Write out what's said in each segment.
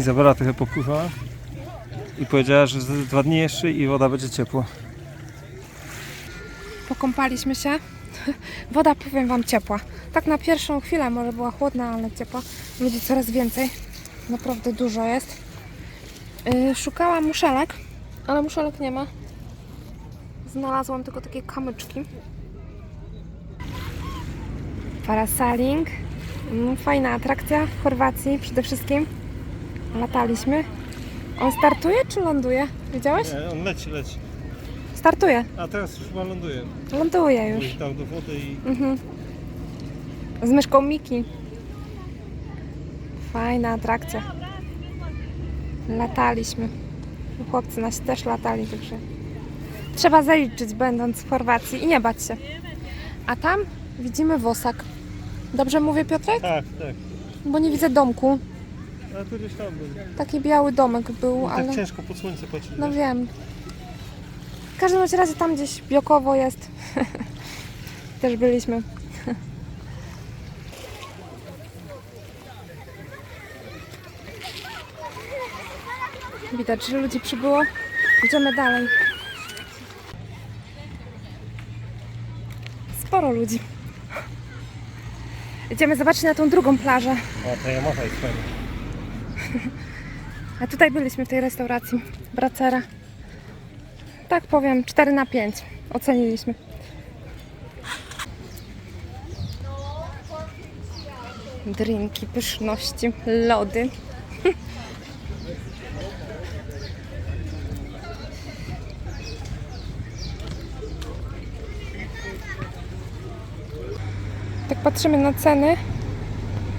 Izabela trochę popływała i powiedziała, że za dwa dni jeszcze i woda będzie ciepła. Pokąpaliśmy się. Woda, powiem Wam, ciepła. Tak na pierwszą chwilę może była chłodna, ale ciepła. Ludzi coraz więcej. Naprawdę dużo jest. Yy, szukałam muszelek, ale muszelek nie ma. Znalazłam tylko takie kamyczki. Parasaling. Mm, Fajna atrakcja w Chorwacji przede wszystkim. Lataliśmy. On startuje czy ląduje? Widziałeś? Nie, on leci, leci. Startuje. A teraz już chyba ląduje. Ląduje już. Dał do wody i... Mhm. Z myszką Miki. Fajna atrakcja. Lataliśmy. Chłopcy nasi też latali, także trzeba zaliczyć będąc w Chorwacji i nie bać się. A tam widzimy wosak. Dobrze mówię Piotrek? Tak, tak. Bo nie widzę domku. A tu gdzieś tam był. Taki biały domek był, Tak ale... ciężko pod słońce patrzeć. No wiem. W każdym bądź razie tam gdzieś Biokowo jest. Też byliśmy. Widać, że ludzi przybyło. Idziemy dalej. Sporo ludzi. Idziemy zobaczyć na tą drugą plażę. A ta Yamaha jest fajna. A tutaj byliśmy w tej restauracji Bracera. Tak powiem, 4 na 5 oceniliśmy. Drinki, pyszności, lody. Tak patrzymy na ceny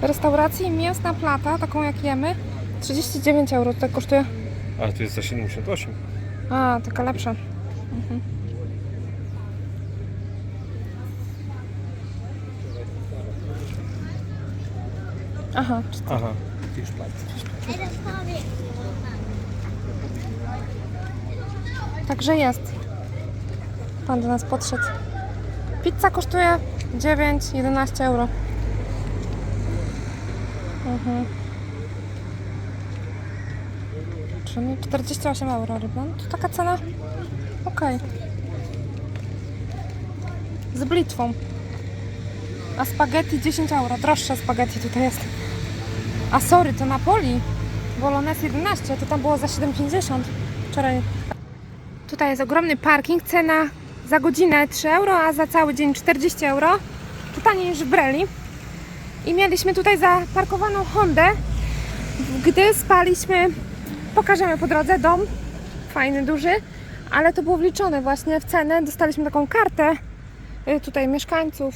restauracji mięsna plata, taką jak jemy, 39 euro tutaj kosztuje. A tu jest za 78. A, taka lepsza. Mhm. Aha, Aha. także jest. Pan do nas podszedł. Pizza kosztuje 9-11 euro. Mhm. Czyli 48 euro ryba. No To taka cena. Okej. Z blitwą. A spaghetti 10 euro. Droższe spaghetti tutaj jest. A sorry, to Napoli. Bolognese 11, to tam było za 7,50 wczoraj. Tutaj jest ogromny parking. Cena za godzinę 3 euro, a za cały dzień 40 euro. To taniej niż w Breli. I mieliśmy tutaj zaparkowaną Hondę, gdy spaliśmy Pokażemy po drodze dom, fajny, duży, ale to było wliczone właśnie w cenę. Dostaliśmy taką kartę y, tutaj mieszkańców,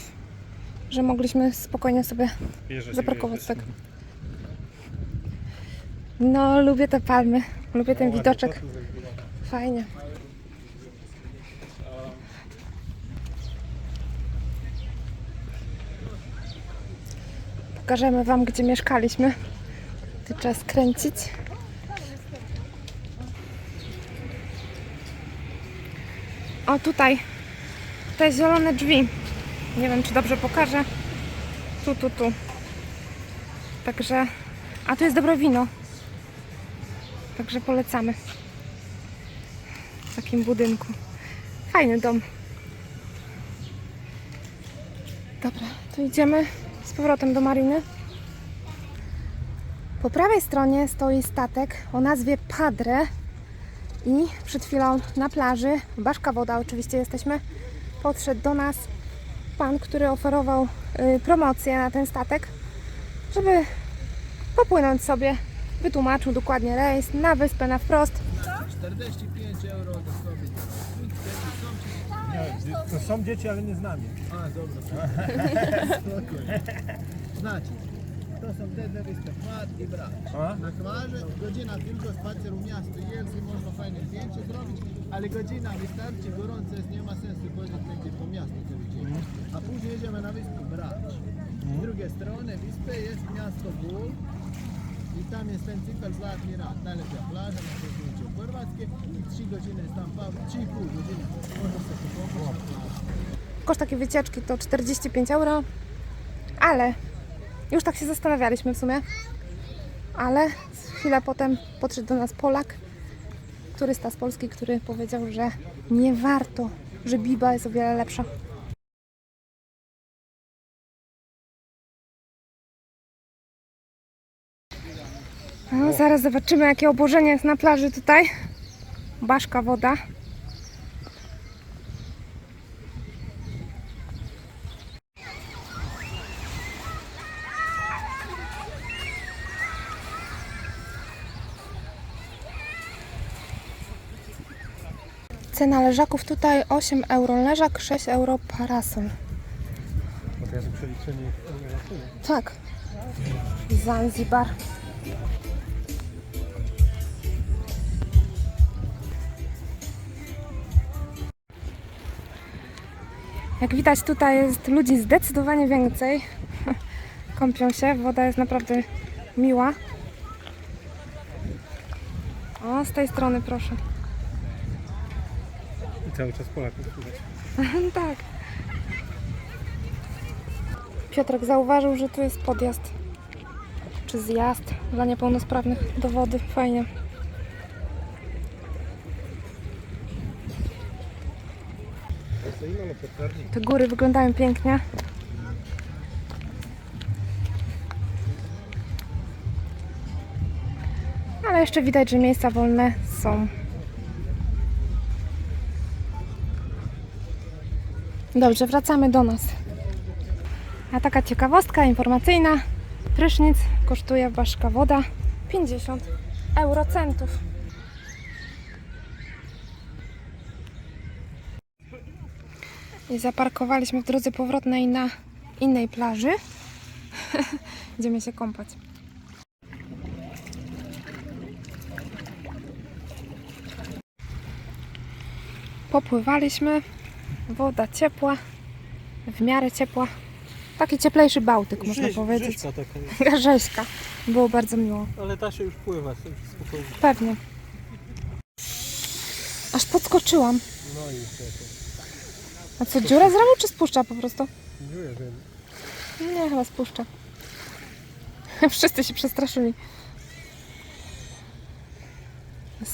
że mogliśmy spokojnie sobie Bierze się, zaparkować. bierze Tak. No, lubię te palmy, lubię ten Ładnie, widoczek. to. Fajnie. Pokażemy Wam, gdzie mieszkaliśmy. Ty trzeba skręcić. O, tutaj. Te zielone drzwi. Nie wiem, czy dobrze pokażę. Tu, tu, tu. Także... A tu jest dobre wino. Także polecamy w takim budynku. Fajny dom. Dobra, to idziemy z powrotem do mariny. Po prawej stronie stoi statek o nazwie Padre i przed chwilą na plaży, Baszka Woda oczywiście jesteśmy, podszedł do nas pan, który oferował y, promocję na ten statek, żeby popłynąć sobie. Wytłumaczył dokładnie rejs na wyspę na wprost. 45 euro do sobie. Nie, To są dzieci, ale nie z nami. A, dobra. Spokojnie. Znaczy, to są te dwie wyspy, Chmat i Brač. A? Na Chmarze godzina tylko spacer u miasto Jelsi, można fajne zdjęcie zrobić, ale godzina wystarczy, gorąco jest, nie ma sensu chodzić nigdzie po miastu cały dzień. A później jedziemy na wyspę Brač. Z drugiej strony wyspy jest miasto Ból i tam jest ten cykl Zlatni Rat, najlepsza plaża, na to zdjęcie chorwackie i 3 godziny jest tam, 3,5 godziny można sobie na. Koszt takiej wycieczki to 45 euro, ale już tak się zastanawialiśmy w sumie, ale chwilę potem podszedł do nas Polak, turysta z Polski, który powiedział, że nie warto, że Biba jest o wiele lepsza. No, zaraz zobaczymy, jakie obłożenie jest na plaży tutaj. Baszka woda. Cena leżaków tutaj 8 euro leżak, 6 euro parasol. Od razu przeliczenie Tak. Zanzibar. Jak widać tutaj jest ludzi zdecydowanie więcej. Kąpią się, woda jest naprawdę miła. O, z tej strony proszę. Cały czas Polaków słychać. tak. Piotrek zauważył, że tu jest podjazd czy zjazd dla niepełnosprawnych do wody. Fajnie. Te góry wyglądają pięknie. Ale jeszcze widać, że miejsca wolne są. Dobrze, wracamy do nas. A taka ciekawostka informacyjna. Prysznic kosztuje Baszka Woda 50 eurocentów. I zaparkowaliśmy w drodze powrotnej na innej plaży. Idziemy się kąpać. Popływaliśmy. Woda ciepła, w miarę ciepła. Taki cieplejszy Bałtyk, można powiedzieć. taka Rzeźka. Było bardzo miło. Ale ta się już pływa, już spokojnie. Pewnie. Aż podskoczyłam. No i to, A co, dziurę zrobił czy spuszcza po prostu? nie wiem. Nie, chyba spuszcza. Wszyscy się przestraszyli.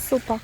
Super.